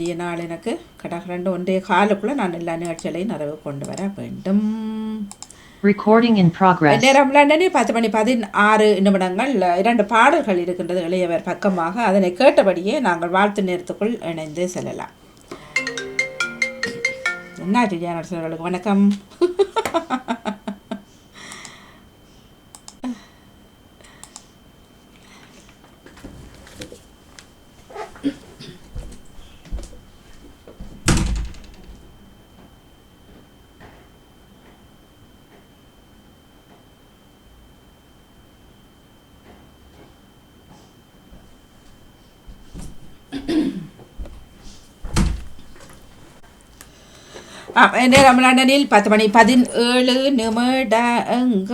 இன்றைய நாள் எனக்கு. கடக ரெண்டு ஒன்றே காலுக்குள்ளே நான் எல்லா நிகழ்ச்சிகளையும் நிறைவு கொண்டு வர வேண்டும். Recording in progress. நேரம் லண்டனே பத்து மணி பதினாறு நிமிடங்கள் இரண்டு பாடல்கள் இருக்கின்றது இளையவர் பக்கமாக. அதனை கேட்டபடியே நாங்கள் வாழ்த்து நேரத்துக்குள் இணைந்து செல்லலாம். என்ன ஜிஜா நடத்துகிறவர்களுக்கு வணக்கம். ஆ, நேரம் லண்டனில் பத்து மணி பதினேழு நிமிடங்கள்.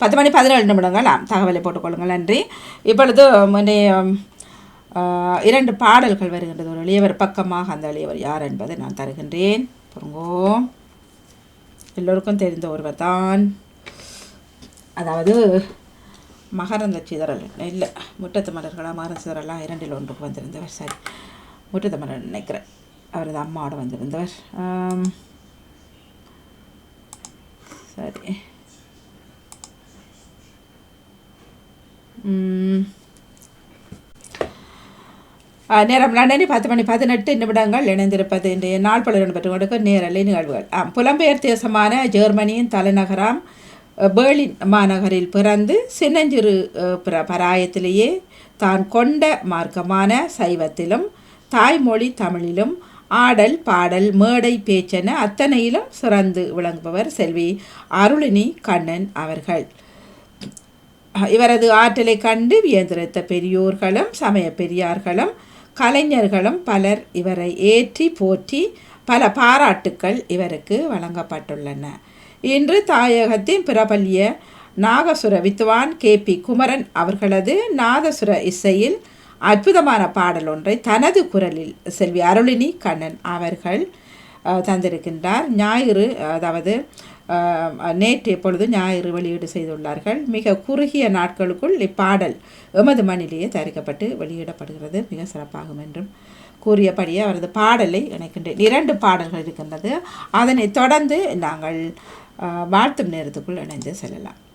பத்து மணி பதினேழு நிமிடங்கள். தகவலை போட்டுக்கொள்ளுங்கள். நன்றி. இப்பொழுது முன்னைய, இரண்டு பாடல்கள் வருகின்றது. ஒரு எளியவர் பக்கமாக அந்த எளியவர் யார் என்பதை நான் தருகின்றேன். பொருங்கோ எல்லோருக்கும் தெரிந்த ஒருவர் தான் அதாவது மகரந்த சிதறல். இல்லை முட்டத்து மலர்களா மகரந்த சிதறலாம் இரண்டில் ஒன்றுக்கு வந்திருந்தவர். சரி முட்டத்து மலர் நினைக்கிறேன். அவரது அம்மாவோட வந்திருந்தவர். சரி. நேரம் லண்டனில் பத்து மணி பதினெட்டு நிமிடங்கள் இணைந்திருப்பது இன்றைய நாள் பலர் பெற்றுக் கொடுக்க நேரலை நிகழ்வுகள். ஆம் புலம்பெயர் தேசமான ஜெர்மனியின் தலைநகராம் பேர்லின் மாநகரில் பிறந்து சின்னஞ்சிறு பிர- பராயத்திலேயே தான் கொண்ட மார்க்கமான சைவத்திலும் தாய்மொழி தமிழிலும் ஆடல் பாடல் மேடை பேச்சென அத்தனையிலும் சிறந்து விளங்குபவர் செல்வி அருளினி கண்ணன் அவர்கள். இவரது ஆற்றலை கண்டு வியந்திருத்த பெரியோர்களும் சமய பெரியார்களும் கலைஞர்களும் பலர் இவரை ஏற்றி போற்றி பல பாராட்டுக்கள் இவருக்கு வழங்கப்பட்டுள்ளன. இன்று தாயகத்தின் பிரபல்ய நாகசுர வித்வான் கே பி குமரன் அவர்களது நாதசுர இசையில் அற்புதமான பாடல் ஒன்றை தனது குரலில் செல்வி அருளினி கண்ணன் அவர்கள் தந்திருக்கின்றார். ஞாயிறு அதாவது நேற்று எப்பொழுது ஞாயிறு வெளியீடு செய்துள்ளார்கள். மிக குறுகிய நாட்களுக்குள் இப்பாடல் எமது மண்ணிலேயே தயாரிக்கப்பட்டு வெளியிடப்படுகிறது. மிக சிறப்பாகும் என்றும் கூறியபடியே அவரது பாடலை இணைக்கின்றேன். இரண்டு பாடல்கள் இருக்கின்றது. அதனைத் தொடர்ந்து நாங்கள் வாழ்த்தும் நேரத்துக்குள் இணைந்து செல்லலாம்.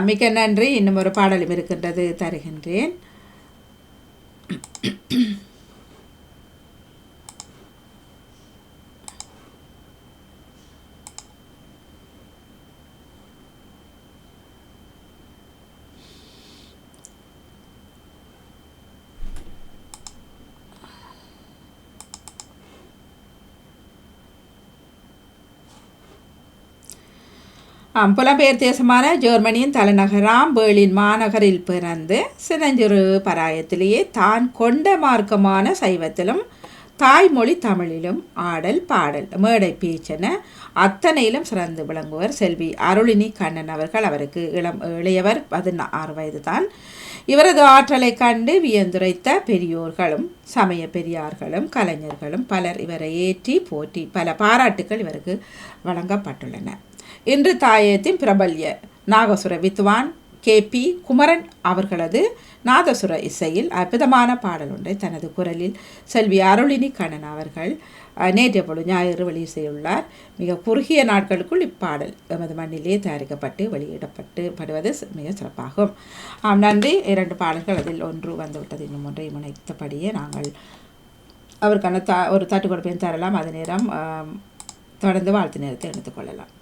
மிக நன்றி. இன்னும் ஒரு பாடலும் இருக்கின்றது. தருகின்றேன். புலம்பெயர் தேசமான ஜெர்மனியின் தலைநகராம் பேர்லின் மாநகரில் பிறந்து சிறஞ்சிறு பராயத்திலேயே தான் கொண்ட மார்க்கமான சைவத்திலும் தாய்மொழி தமிழிலும் ஆடல் பாடல் மேடை பேச்சென அத்தனையிலும் சிறந்து விளங்குவர் செல்வி அருளினி கண்ணன் அவர்கள். அவருக்கு இளம் இளையவர் பதினாறு வயது தான் இவரது ஆற்றலை கண்டு வியந்துரைத்த பெரியோர்களும் சமய பெரியார்களும் கலைஞர்களும் பலர் இவரை ஏற்றி போற்றி பல பாராட்டுகள் இவருக்கு வழங்கப்பட்டுள்ளன. இன்று தாயத்தின் பிரபல்ய நாகசுர வித்வான் கே பி குமரன் அவர்களது நாதசுர இசையில் அற்புதமான பாடல் ஒன்றை தனது குரலில் செல்வி அருளினி கண்ணன் அவர்கள் நேற்றைய பொழுது ஞாயிறு வெளியிட்டுள்ளார் மிக குறுகிய நாட்களுக்குள் இப்பாடல் எமது மண்ணிலே தயாரிக்கப்பட்டு வெளியிடப்பட்டு படுவது மிக சிறப்பாகும். ஆம் நன்றி. இரண்டு பாடல்கள் அதில் ஒன்று வந்துவிட்டது இன்னும் ஒன்றை முனைத்தபடியே நாங்கள் அவருக்கான த ஒரு தட்டு கொடுப்பையும் தரலாம். அது நேரம் தொடர்ந்து வாழ்த்து நேரத்தை எடுத்துக்கொள்ளலாம்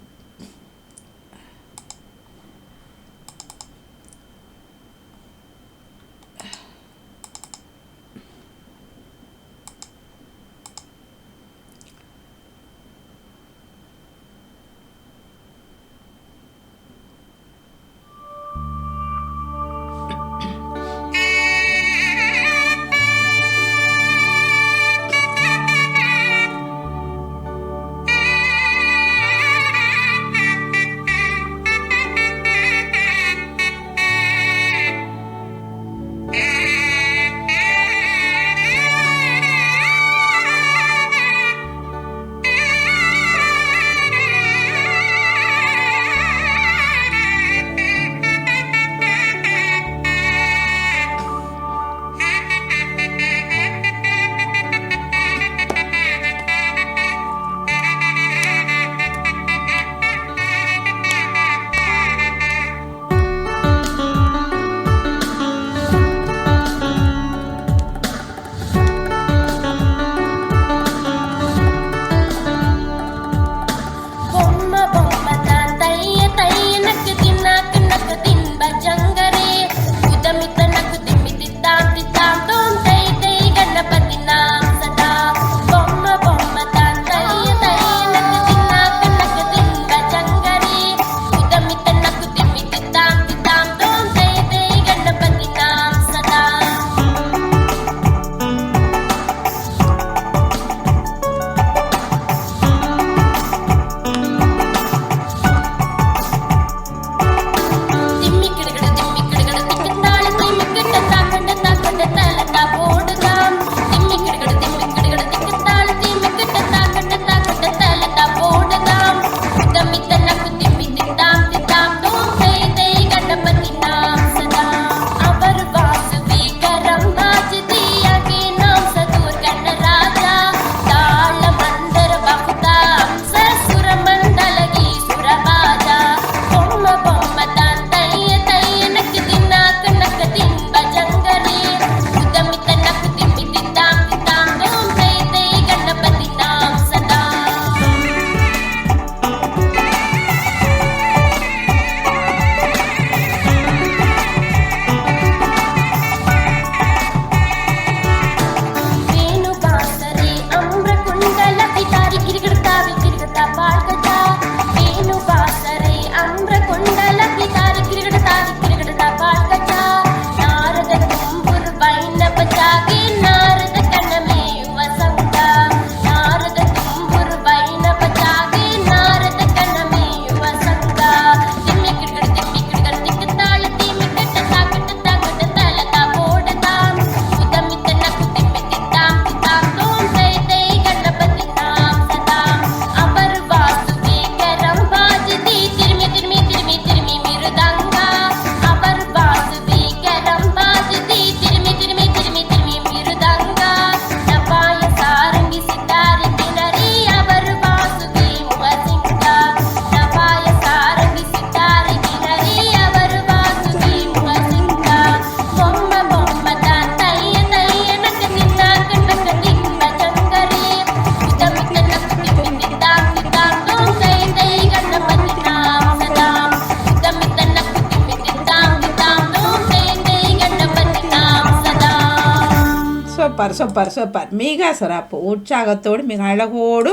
சூப்பர் சூப்பர் சூப்பர் மிக சிறப்பு. உற்சாகத்தோடு மிக அழகோடு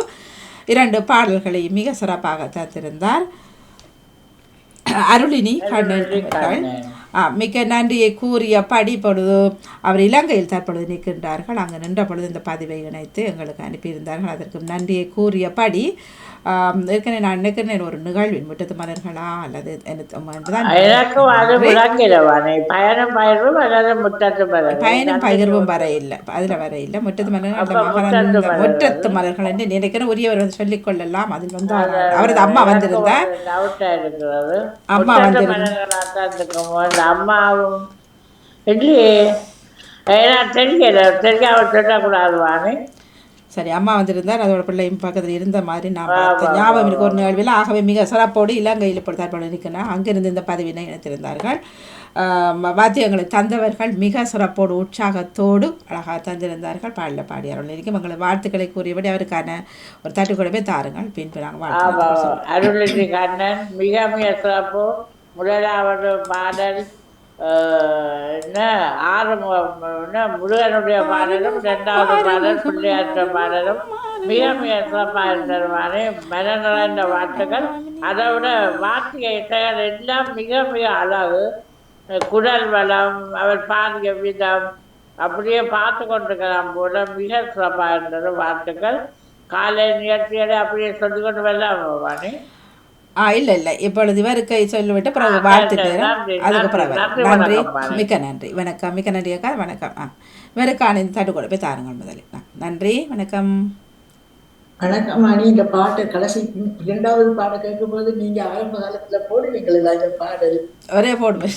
இரண்டு பாடல்களை மிக சிறப்பாக தந்திருந்தார். அருளினி கண்ணன் மிக்க நன்றியை கூறிய படி பொழுது அவர் இலங்கையில் தற்பொழுது நிற்கின்றார்கள். அங்கு நின்ற பொழுது இந்த பதிவை இணைத்து எங்களுக்கு அனுப்பியிருந்தார்கள். அதற்கு நன்றியை கூறிய படி ஏற்கனவே நான் நினைக்கிறேன் ஒரு நிகழ்வின் முற்றத்து மலர்களா அல்லது பயணம் பகிர்வும் வர இல்லை அதில் வர இல்லை முற்றத்து மலர்கள். முற்றத்து மலர்கள் என்று நினைக்கிறேன் உரியவர் வந்து சொல்லிக் கொள்ளலாம். அதில் வந்து அவரது அம்மா வந்திருந்தார் அம்மா வந்திருந்தார் அம்மாவும் இல்லையே ஏன்னா தெரியல தெரியாமல் சொல்லக்கூடாது வானே சரி அம்மா வந்திருந்தார் அதோட பிள்ளையும் பக்கத்தில் இருந்த மாதிரி நான் பார்த்த ஞாபகம் இருக்கு ஒரு நிகழ்வில் ஆகவே மிக சிறப்போடு இலங்கையில் இப்படி தற்போது இருக்கிறேன் அங்கிருந்து இந்த பதவியினை இணைத்திருந்தார்கள் வாத்தியங்களை தந்தவர்கள் மிக சிறப்போடு உற்சாகத்தோடு அழகாக தந்திருந்தார்கள். பாடல பாடியார்கள் இருக்கும் எங்களை வாழ்த்துக்களை கூறியபடி அவருக்கான ஒரு தட்டு கூட போய் தாருங்கள். பின்பு நாங்கள் மிக மிக சிறப்பு. முதலாவது பாடல் என்ன ஆறுமுகம் என்ன முருகனுடைய பாடலும் ரெண்டாவது பாடல் பிள்ளையாற்ற பாடலும் மிக மிக சிறப்பாக இருந்ததுமானே மன நிறைந்த வார்த்தைகள் அதை விட வார்த்தையை இசைகள் எல்லாம் மிக மிக அழகு. குடல் வளம் அவர் பாடிய விதம் அப்படியே பார்த்து கொண்டிருக்கலாம் போல மிக சிறப்பாக இருந்தது வார்த்தைகள். காலை நிகழ்ச்சிகளை அப்படியே சொல்லிக்கொண்டு வரலாம் வாணி? ஆ இல்லை இல்லை. இப்பொழுது இவருக்கு சொல்லிவிட்டு பிறகு ஆ, வாழ்த்து சரி, நேரம் நன்றி, அதுக்கு பிறகு நன்றி. மிக்க நன்றி. வணக்கம். மிக்க நன்றி அக்கா. வணக்கம். ஆ. இவருக்கான இந்த தட்டு கூட போய் தாருங்கள் முதலில். நன்றி. வணக்கம். வணக்கம் அணி இந்த பாட்டு கடைசி இரண்டாவது பாட கேட்கும்போது நீங்க ஆரம்ப காலத்துல போடுவீங்களா இந்த பாடல். ஒரே போடுவேன்.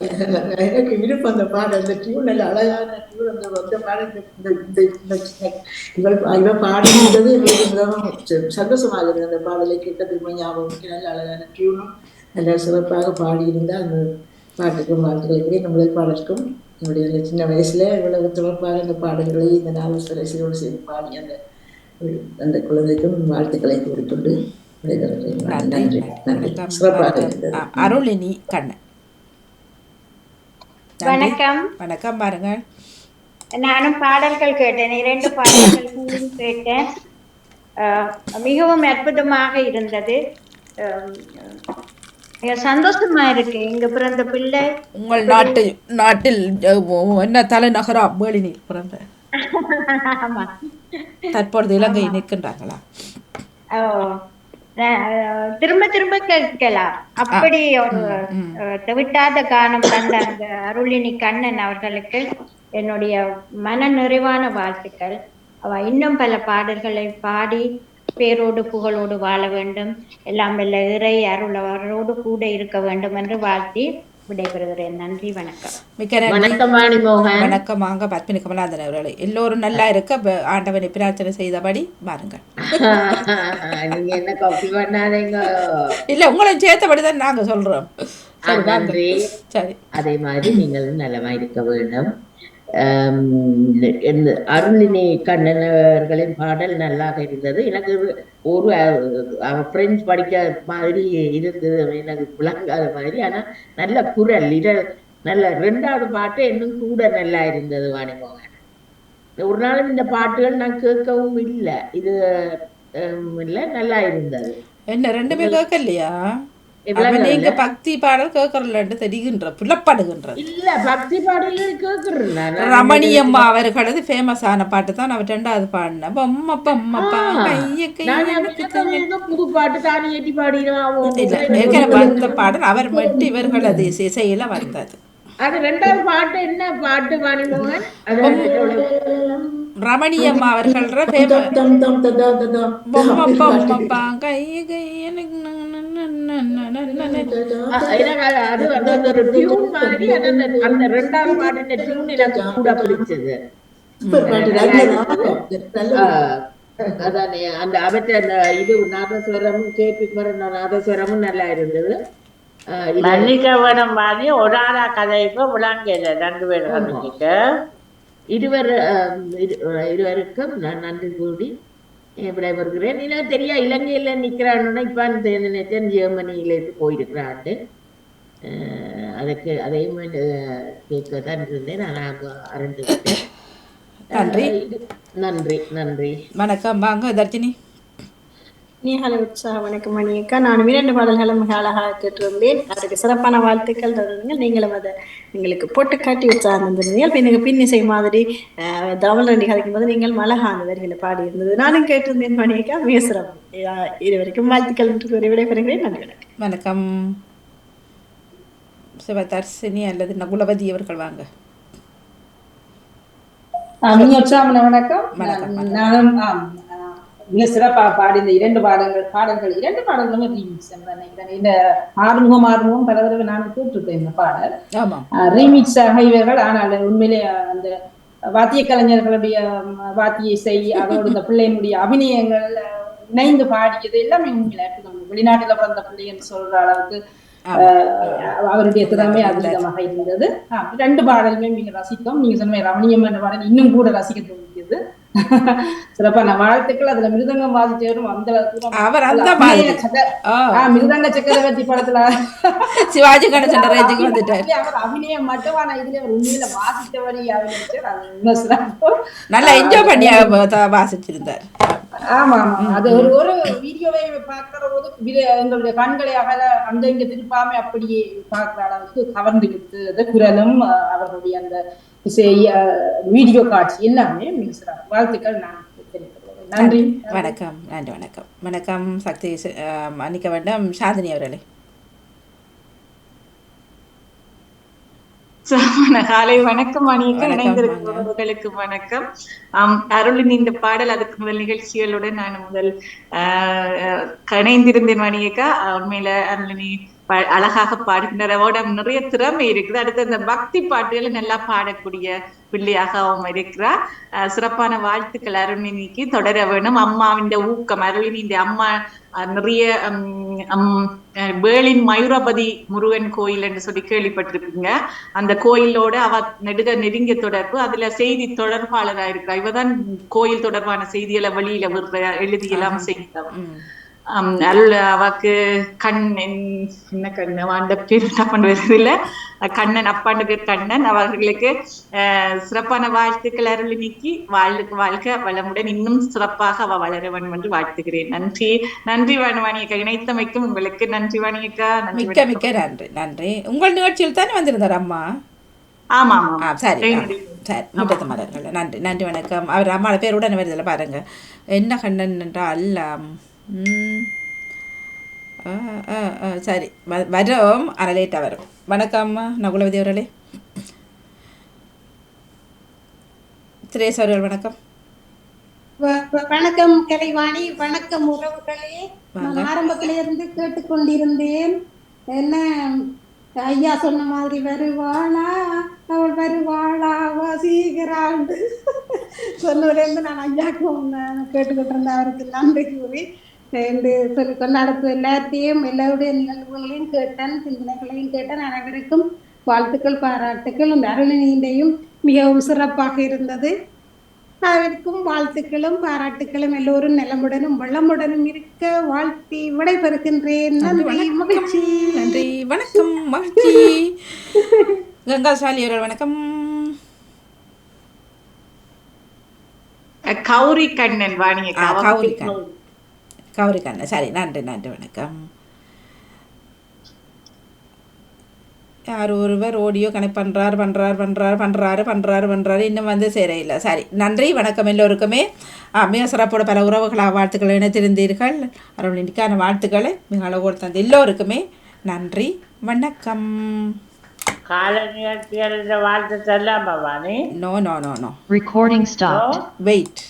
எனக்கு விருப்பம் அந்த பாடல் இந்த டியூன் நல்ல அழகான டியூன் அந்த அந்த பாடல் இந்த இந்த இந்த இவள் பாடுகிறது எனக்கு மிகவும் சந்தோஷமாக இருந்தது அந்த பாடலை கேட்டதுக்கு ஞாபகம். நல்ல அழகான டியூனும் நல்ல சிறப்பாக பாடியிருந்தா அந்த பாட்டுக்கும் வாழ்த்துக்களை நம்முடைய பாடலுக்கும் என்னுடைய இந்த சின்ன வயசுல இவ்வளவு சிறப்பாக இந்த பாடல்களை இந்த நாவல் சேர்ந்து பாடி அந்த அந்த குழந்தைக்கும் வாழ்த்துக்களை கூறிக்கொண்டு. நன்றி. நன்றி. சிறப்பாக அருளினி கண்ணன். வணக்கம். வணக்கம் பாருங்கள் நானும் பாடல்கள் கேட்டேன். இரண்டு பாடல்கள் கேட்டேன். மிகவும் அற்புதமாக இருந்தது. சந்தோஷமா இருக்கு. இங்க பிறந்த பிள்ளை. உங்கள் நாட்டு நாட்டில் என்ன தலைநகரா? வேளினில் பிறந்த. ஆமா. தற்பொழுது இலங்கை அஹ், திரும்ப திரும்ப கேட்கலாம். அப்படி ஒரு தவிட்டாத கானம் தந்த அந்த அருளினி கண்ணன் அவர்களுக்கு என்னுடைய மன நிறைவான வாழ்த்துக்கள். அவ இன்னும் பல பாடல்களை பாடி பேரோடு புகழோடு வாழ வேண்டும். எல்லாம் வல்ல இறை அருள் அவரோடு கூட இருக்க வேண்டும் என்று வாழ்த்தி விடைபெறுகிறேன். நன்றி வணக்கம். மிக்க நன்றி. வணக்கம் வாணிமோகன் வணக்கம் வாங்க. பத்மினி கமலாந்தன் அவர்களே எல்லோரும் நல்லா இருக்க ஆண்டவனை பிரார்த்தனை செய்தபடி பாருங்கள் இல்ல உங்களை சேர்த்தபடி தான் நாங்க சொல்றோம். சரி வாங்க. நன்றி. சரி. அதே மாதிரி நீங்களும் நலமா இருக்க வேண்டும். அருளினி கண்ணன் அவர்களின் பாடல் நல்லாக இருந்தது. எனக்கு ஒரு பிரெஞ்சு படிக்க மாதிரி இருந்தது எனக்கு விளங்காத மாதிரி. ஆனா நல்ல குரல் இட நல்ல ரெண்டாவது பாட்டு இன்னும் கூட நல்லா இருந்தது வாணிமோகன் ஒரு நாளும் இந்த பாட்டுகள் நான் கேட்கவும் இல்லை. இது இல்லை நல்லா இருந்தது. என்ன ரெண்டுமே கேட்கலையா? நீங்க பக்தி பாடல் கேட்கறலன்னு தெரிகின்ற புலப்படுகின்றது. இல்ல பக்தி பாடல்கள் கேக்குறேன் நான். ரமணியம்மா அவர்களது ஃபேமஸான பாட்டு தான் அவர் ரெண்டாவது பாடின. பொம்மை பொம்மப்பா கைய புது பாட்டு தானி பாடிடுவான் வந்த பாடல் அவர் மட்டும் இவர்களது இசையில வந்தது. அது ரெண்டாவது பாட்டு என்ன பாட்டு வாணிமோகன் ரமணியம்மா அவர்கள் கைய கைய அது வந்து ஒரு டியூன் மாதிரி அந்த அந்த ரெண்டாம் பாடின டியூன் எனக்கு கூட பிடிச்சது அதானே அந்த அவற்ற அந்த இது நாதஸ்வரமும் கேபி நாதஸ்வரமும் நல்லா இருந்தது மல்லிகவனம் மாதிரி ஒரு ஆளா கதைக்கு விளங்கல ரெண்டு பேரும் இருவர் இருவருக்கும் நன்றி கூடி விடைபெறுகிறேன் எனக்கு தெரியா இலங்கையில நிக்கிறான்னு இப்ப அந்த நினைச்சேன் ஜெர்மனியில இருந்து போயிருக்கிறான்ட்டு அஹ், அதுக்கு அதையும் கேட்க தான் இருந்தேன் நான் அங்க அறிந்து நன்றி நன்றி நன்றி வணக்கம் வாங்க தர்ஜினி நீஹால உற்சாக வணக்கம் மணியக்கா நானும் இரண்டு பாடல்களும் மிக அழகாக கேட்டிருந்தேன் அவருக்கு சிறப்பான வாழ்த்துக்கள் தொடருங்க நீங்களும் அதை எங்களுக்கு போட்டு காட்டி உற்சாகம் தந்திருந்தீங்க இப்போ எனக்கு பின்னிசை மாதிரி தவள் ரெண்டி கதைக்கும் போது நீங்கள் அழகான வரிகளை பாடி இருந்தது நானும் கேட்டிருந்தேன் மணியக்கா மிக சிறப்பு. அஹ், இது வரைக்கும் வாழ்த்துக்கள் என்று கூறி விடைபெறுகிறேன். நன்றி வணக்கம். வணக்கம். சிவதர்சினி அல்லது நகுலவதி அவர்கள் வாங்க. வணக்கம். வணக்கம், நான் நானும் மிக சிறப்பாக பாடி இந்த இரண்டு பாடங்கள் பாடல்கள் இரண்டு பாடல்களுமே ரீமிக்ஸ் இந்த ஆறுமுகம் ஆறுமுகம் பல தடவை நான் கேட்டிருக்கேன் இந்த பாடல். ஆமாம் ரீமிக்ஸாக இவர்கள் ஆனால் உண்மையிலே அந்த வாத்திய கலைஞர்களுடைய வாத்திய இசை அதோடு இந்த பிள்ளையினுடைய அபிநயங்கள் இணைந்து பாடியது எல்லாமே உண்மையில. வெளிநாட்டுல பிறந்த பிள்ளைன்னு சொல்ற அளவுக்கு அவருடைய திறமை அதிகமாக இருந்தது. ரெண்டு பாடலுமே மிக ரசித்தோம். நீங்க சொன்ன ரமணியம் என்ற பாடல் இன்னும் கூட ரசிக்க தோன்றியது. சிறப்பான வாழ்த்துக்கள். அதுல மிருதங்கம் வாசிச்சவரும் அந்த அவர் அந்த மிருதங்க சக்கரவர்த்தி படத்துல. சிவாஜி கணேசன் வந்துட்டார். அவர் அபிநயம் மட்டுமான இதுல ஒரு உண்மையில வாசித்தவரை. நல்லா என்ஜாய் பண்ணி வாசிச்சிருந்தார். ஆமா ஆமா. அது ஒரு ஒரு வீடியோவை பார்க்கிற போது எங்களுடைய கண்களை அகல அங்க இங்க திருப்பாம அப்படியே பார்க்கிற அளவுக்கு கவர்ந்து குரலும் அவர்களுடைய அந்த வீடியோ காட்சி எல்லாமே வாழ்த்துக்கள் நான். நன்றி. வணக்கம். நன்றி வணக்கம். வணக்கம் சக்தி மன்னிக்க வேண்டும் சாந்தினி அவர்களே. காலை வணக்கம் வணக்கம், இணைந்திருப்பவர்களுக்கு வணக்கம். ஆம் அருளின் இந்த பாடல் அதுக்கு முதல் நிகழ்ச்சிகளுடன் நான் முதல் ஆஹ், இணைந்திருந்தேன் மணியக்கா உண்மையில அருளினி அழகாக பாடுகின்றார் அவரோட நிறைய திறமை இருக்குது. அடுத்து அந்த பக்தி பாட்டுகளை நல்லா பாடக்கூடிய பிள்ளையாக அவன் இருக்கிறார். சிறப்பான வாழ்த்துக்கள் அருளினிக்கு தொடர வேணும். அம்மாவின் ஊக்கம் அருளினின் அம்மா நிறைய வேளின் மயூரபதி முருகன் கோயில் என்று சொல்லி கேள்விப்பட்டிருப்பீங்க. அந்த கோயிலோட அவ நெடுக நெருங்கிய தொடர்பு. அதுல செய்தி தொடர்பாளரா இருக்கா இவதான் கோயில் தொடர்பான செய்திகளை வெளியில விடுற எழுதி அருள் அவாக்கு கண்ணன் என்ன கண்ணன் அந்த பேர் தப்பாண்டு வருது இல்ல. கண்ணன் அப்பாண்ட பேர் கண்ணன் அவர்களுக்கு சிறப்பான வாழ்த்துக்கள் அருளினிக்கு வாழ்க வாழ்க வளமுடன். இன்னும் சிறப்பாக அவ வளர வேண்டும் என்று வாழ்த்துகிறேன். நன்றி. நன்றி வாணியக்கா இணைத்தமைக்கும் உங்களுக்கு நன்றி வாணியக்கா மிக்க மிக்க நன்றி நன்றி. உங்கள் நிகழ்ச்சியில் தானே வந்திருந்தார் அம்மா? ஆமா ஆமா சரி. சரி. முட்டத்து மலர்கள் நன்றி நன்றி வணக்கம். அவர் அம்மாவோட பேர் உடனே வருதில்ல பாருங்க. என்ன கண்ணன் என்றால் சரி. வ- வரும். ஆனால் லேட்டாக வரும். வணக்கம் நகுலவதி அவர்களே. சுரேஷ் அவர்கள் வணக்கம். வணக்கம் கலைவாணி. வணக்கம் உறவுகளே. நான் ஆரம்பத்தில இருந்து கேட்டுக்கொண்டிருந்தேன். என்ன ஐயா சொன்ன மாதிரி வருவாளா? அவள் வருவாளா? வசீகராள் சொன்னதுலேருந்து நான் ஒண்ணு கேட்டுக்கிட்டு இருந்தேன். அவருக்கு நன்றி கூறி. என்று சொல்லி கொண்டாடத்து எல்லாத்தையும் எல்லாருடைய நிகழ்வுகளையும் கேட்டேன் சிந்தனைகளையும் கேட்டேன். அனைவருக்கும் வாழ்த்துக்கள் பாராட்டுக்கள். இந்த அருளினியின்றையும் மிகவும் சிறப்பாக இருந்தது. அவருக்கும் வாழ்த்துக்களும் பாராட்டுக்களும். எல்லோரும் நலமுடனும் வளமுடனும் இருக்க வாழ்த்தி விடைபெறுகின்றேன். நன்றி மகிழ்ச்சி. நன்றி வணக்கம் மகிழ்ச்சி. கங்கா சாலி அவர்கள் வணக்கம். கௌரி கண்ணன் அவ கௌரி கண்ணன். கௌரி கண்ணன் சரி நன்றி நன்றி வணக்கம். யார் ஒருவர் ஆடியோ கனெக்ட் பண்ணுறார் பண்ணுறார் பண்ணுறார் பண்ணுறாரு பண்ணுறாரு பண்ணுறாரு இன்னும் வந்து சரியில்லை சரி நன்றி வணக்கம் எல்லோருக்குமே. ஆ, மிக சிறப்போட பல உறவுகளாக வாழ்த்துக்களை இணைத்திருந்தீர்கள். அருளினிக்கான வாழ்த்துக்களை மிக அழகோடு தந்த எல்லோருக்குமே நன்றி வணக்கம். காலை நிகழ்ச்சிகள் வாழ்த்து செல்லாமா Vani. No no no no Recording stopped. Wait